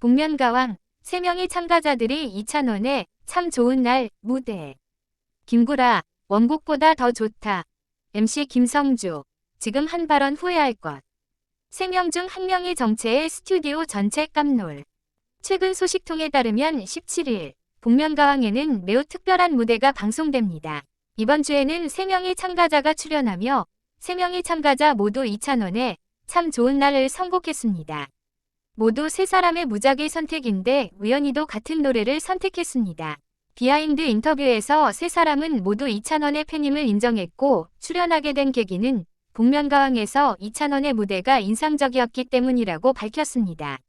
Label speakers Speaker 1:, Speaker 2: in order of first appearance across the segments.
Speaker 1: 복면가왕 3명의 참가자들이 이찬원의 참 좋은 날 무대 김구라 원곡보다 더 좋다. MC 김성주 지금 한 발언 후회할 것. 3명 중 1명이 정체의 스튜디오 전체 깜놀. 최근 소식통에 따르면 17일 복면가왕에는 매우 특별한 무대가 방송됩니다. 이번 주에는 3명의 참가자가 출연하며 3명의 참가자 모두 이찬원의 참 좋은 날을 선곡했습니다. 모두 세 사람의 무작위 선택인데 우연히도 같은 노래를 선택했습니다. 비하인드 인터뷰에서 세 사람은 모두 이찬원의 팬임을 인정했고 출연하게 된 계기는 복면가왕에서 이찬원의 무대가 인상적이었기 때문이라고 밝혔습니다.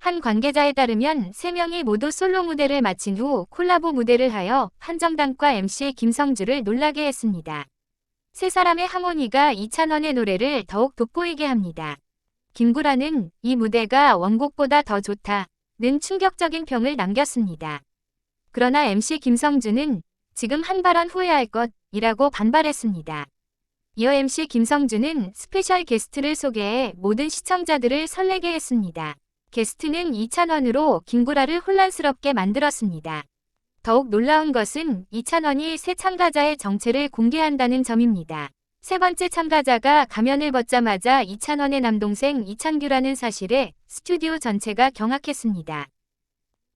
Speaker 1: 한 관계자에 따르면 세 명이 모두 솔로 무대를 마친 후 콜라보 무대를 하여 한정단과 MC 김성주를 놀라게 했습니다. 세 사람의 하모니가 이찬원의 노래를 더욱 돋보이게 합니다. 김구라는 이 무대가 원곡보다 더 좋다 는 충격적인 평을 남겼습니다. 그러나 MC 김성주는 지금 한 발언 후회할 것이라고 반발했습니다. 이어 MC 김성주는 스페셜 게스트를 소개해 모든 시청자들을 설레게 했습니다. 게스트는 이찬원으로 김구라를 혼란스럽게 만들었습니다. 더욱 놀라운 것은 이찬원이 새 참가자의 정체를 공개한다는 점입니다. 세 번째 참가자가 가면을 벗자마자 이찬원의 남동생 이창규라는 사실에 스튜디오 전체가 경악했습니다.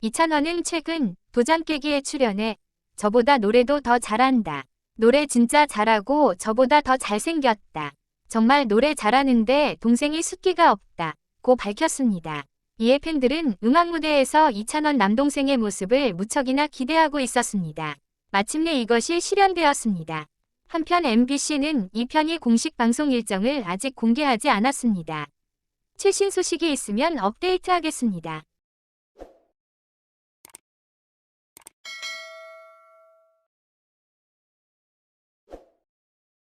Speaker 1: 이찬원은 최근 도장 깨기에 출연해 저보다 노래도 더 잘한다. 노래 진짜 잘하고 저보다 더 잘생겼다. 정말 노래 잘하는데 동생이 숫기가 없다. 고 밝혔습니다. 이에 팬들은 음악 무대에서 이찬원 남동생의 모습을 무척이나 기대하고 있었습니다. 마침내 이것이 실현되었습니다. 한편 MBC는 이 편이 공식 방송 일정을 아직 공개하지 않았습니다. 최신 소식이 있으면 업데이트하겠습니다.